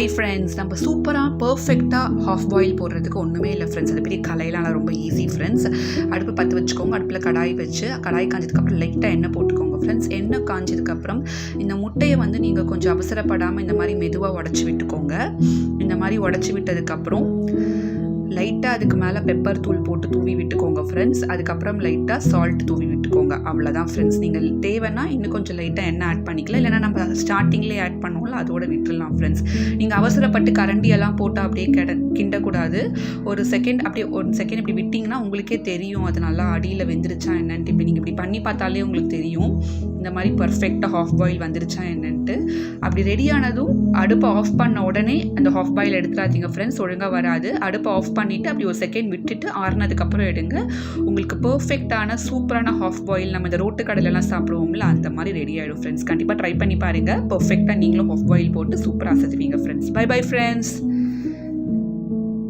Hi friends நம்ம சூப்பராக பர்ஃபெக்டாக ஹாஃப் பாயில் போடுறதுக்கு ஒன்றுமே இல்லை ஃப்ரெண்ட்ஸ் அது பெரிய கலையெல்லாம் ரொம்ப ஈஸி ஃப்ரெண்ட்ஸ் அடுப்பு பற்ற வச்சுக்கோங்க. அடுப்பில் கடாய் வச்சு கடாய் காஞ்சதுக்கப்புறம் லைட்டாக எண்ணெய் போட்டுக்கோங்க ஃப்ரெண்ட்ஸ் எண்ணெய் காஞ்சதுக்கப்புறம் இந்த முட்டையை வந்து நீங்கள் கொஞ்சம் அவசரப்படாமல் இந்த மாதிரி மெதுவாக உடச்சி விட்டுக்கோங்க. இந்த மாதிரி உடச்சி விட்டதுக்கப்புறம் லைட்டாக அதுக்கு மேலே பெப்பர் தூள் போட்டு தூவி விட்டுக்கோங்க ஃப்ரெண்ட்ஸ் அதுக்கப்புறம் லைட்டாக சால்ட் தூவி விட்டுக்கோங்க. அவ்வளோதான் ஃப்ரெண்ட்ஸ் நீங்கள் தேவைன்னா இன்னும் கொஞ்சம் லைட்டாக எண்ணெய் ஆட் பண்ணிக்கலாம். இல்லைன்னா நம்ம ஸ்டார்டிங்லேயே ஆட் பண்ணுவோம்ல அதோட விட்டுடலாம் ஃப்ரெண்ட்ஸ் நீங்கள் அவசரப்பட்டு கரண்டியெல்லாம் போட்டு அப்படியே கிட கிண்டக்கூடாது. ஒரு செகண்ட் அப்படியே ஒரு செகண்ட் இப்படி விட்டிங்கன்னா உங்களுக்கே தெரியும் அது நல்லா அடியில் வெந்துருச்சா என்னன்ட்டு. இப்போ நீங்கள் இப்படி பண்ணி பார்த்தாலே உங்களுக்கு தெரியும். இந்த மாதிரி பர்ஃபெக்டாக ஹாஃப் பாயில் வந்துருச்சா என்னன்ட்டு. அப்படி ரெடியானதும் அடுப்பை ஆஃப் பண்ண உடனே அந்த ஹாஃப் பாயில் எடுத்துடாதீங்க ஃப்ரெண்ட்ஸ் ஒழுங்காக வராது. அடுப்பை ஆஃப் பண்ணிவிட்டு அப்படி ஒரு செகண்ட் விட்டுட்டு ஆறுனதுக்கப்புறம் எடுங்க. உங்களுக்கு பர்ஃபெக்டான சூப்பரான ஹாஃப் பாயில் நம்ம இந்த ரோட்டு கடையிலலாம் சாப்பிடுவோம்ல அந்த மாதிரி ரெடி ஆகிடும் ஃப்ரெண்ட்ஸ் கண்டிப்பாக ட்ரை பண்ணி பாருங்கள் பர்ஃபெக்டாக நீங்களும் ஹாஃப் பாயில் போட்டு சூப்பராக செஞ்சுவீங்க ஃப்ரெண்ட்ஸ் பை பை ஃப்ரெண்ட்ஸ்